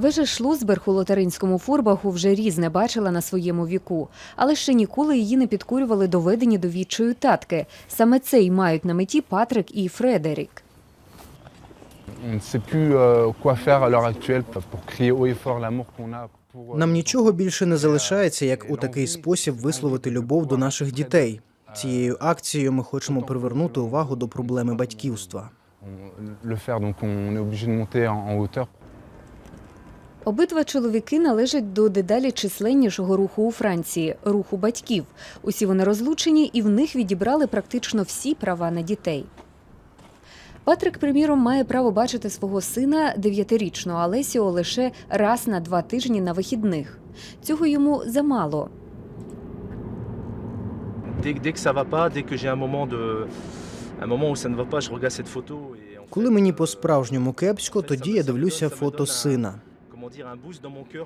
Вежа Шлузберг у лотаринському фурбаху вже різне бачила на своєму віку, але ще ніколи її не підкурювали доведені до відчаю татки. Саме це й мають на меті Патрик і Фредерік. Euh, euh, Нам нічого більше не залишається, як у такий спосіб висловити любов до наших дітей. Цією акцією ми хочемо привернути увагу до проблеми батьківства. Обидва чоловіки належать до дедалі численнішого руху у Франції руху батьків. Усі вони розлучені і в них відібрали практично всі права на дітей. Патрик, приміром, має право бачити свого сина дев'ятирічного Алесіо лише раз на два тижні на вихідних. Цього йому замало. Коли мені по-справжньому кепсько, тоді я дивлюся фото сина.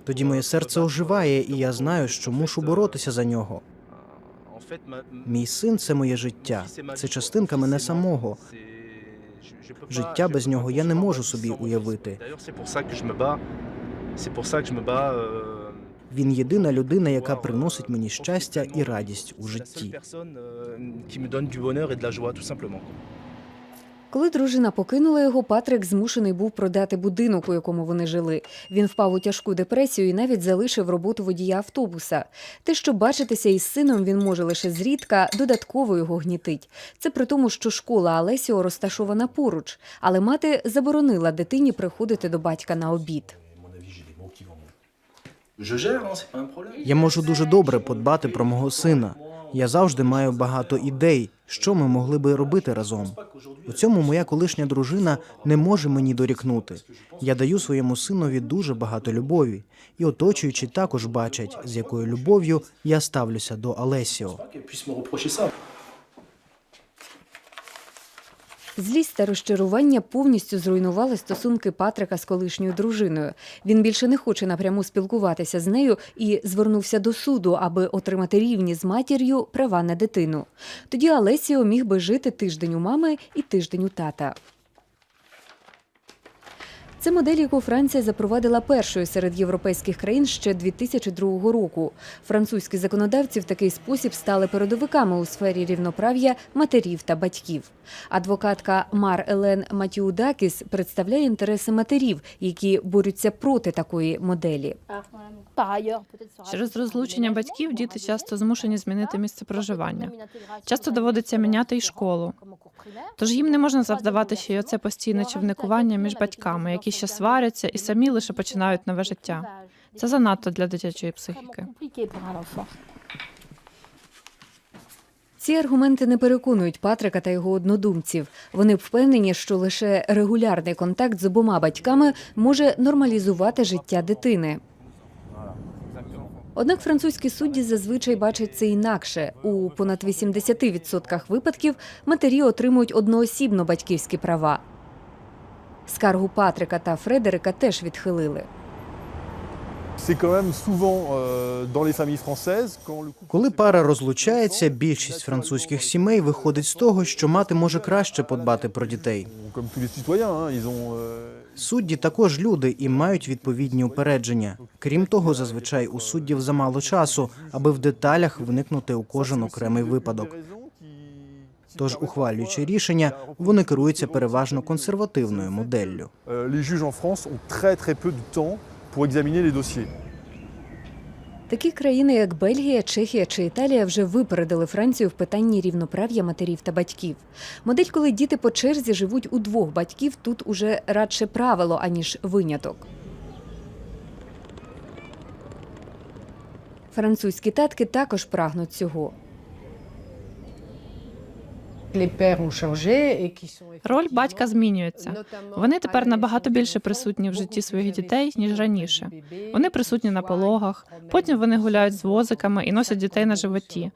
Тоді моє euh, серце оживає, і я знаю, що мушу боротися за euh, нього. Мій син це моє життя. Це частинка мене самого. Життя без нього я не можу собі уявити. Euh, Він єдина людина, яка приносить euh, мені щастя і радість у житті. Коли дружина покинула його, Патрик змушений був продати будинок, у якому вони жили. Він впав у тяжку депресію і навіть залишив роботу водія автобуса. Те, що бачитися із сином він може лише зрідка, додатково його гнітить. Це при тому, що школа Алесіо розташована поруч, але мати заборонила дитині приходити до батька на обід. Я можу дуже добре подбати про мого сина. Я завжди маю багато ідей, що ми могли би робити разом. У цьому моя колишня дружина не може мені дорікнути. Я даю своєму синові дуже багато любові, і оточуючі також бачать, з якою любов'ю я ставлюся до Алесіо. Злість та розчарування повністю зруйнували стосунки Патрика з колишньою дружиною. Він більше не хоче напряму спілкуватися з нею і звернувся до суду, аби отримати рівні з матір'ю права на дитину. Тоді Алесіо міг би жити тиждень у мами і тиждень у тата. Це модель, яку Франція запровадила першою серед європейських країн ще 2002 року. Французькі законодавці в такий спосіб стали передовиками у сфері рівноправ'я матерів та батьків. Адвокатка Мар Елен Матіудакіс представляє інтереси матерів, які борються проти такої моделі. Через розлучення батьків діти часто змушені змінити місце проживання. Часто доводиться міняти й школу. Тож їм не можна завдавати ще й оце постійне човникування між батьками, які ще сваряться і самі лише починають нове життя. Це занадто для дитячої психіки. Ці аргументи не переконують Патрика та його однодумців. Вони впевнені, що лише регулярний контакт з обома батьками може нормалізувати життя дитини. Однак французькі судді зазвичай бачать це інакше. У понад 80% випадків матері отримують одноосібно батьківські права. Скаргу Патрика та Фредерика теж відхилили. Euh, Коли пара розлучається, більшість французьких сімей виходить з того, що мати може краще подбати про дітей. euh, Судді також люди і мають відповідні упередження. Крім того, зазвичай у суддів замало часу, аби в деталях вникнути у кожен окремий випадок. Тож, ухвалюючи рішення, вони керуються переважно консервативною моделлю. Dossiers. Такі країни, як Бельгія, Чехія чи Італія, вже випередили Францію в питанні рівноправ'я матерів та батьків. Модель, коли діти по черзі живуть у двох батьків, тут уже радше правило, аніж виняток. Французькі татки також прагнуть цього. Роль батька змінюється. Вони тепер набагато більше присутні в житті своїх дітей ніж раніше. Вони присутні на пологах, потім вони гуляють з возиками і носять дітей на животі.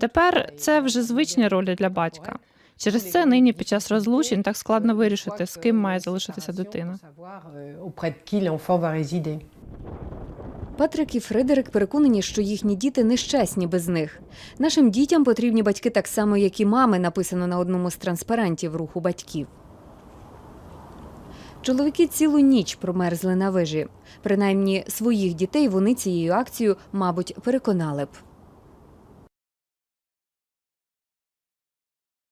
Тепер це вже звичні ролі для батька. Через це нині під час розлучень так складно вирішити, з ким має залишитися дитина. Патрик і Фредерик переконані, що їхні діти нещасні без них. Нашим дітям потрібні батьки так само, як і мами, написано на одному з транспарантів руху батьків. Чоловіки цілу ніч промерзли на вежі. Принаймні своїх дітей вони цією акцією, мабуть, переконали б.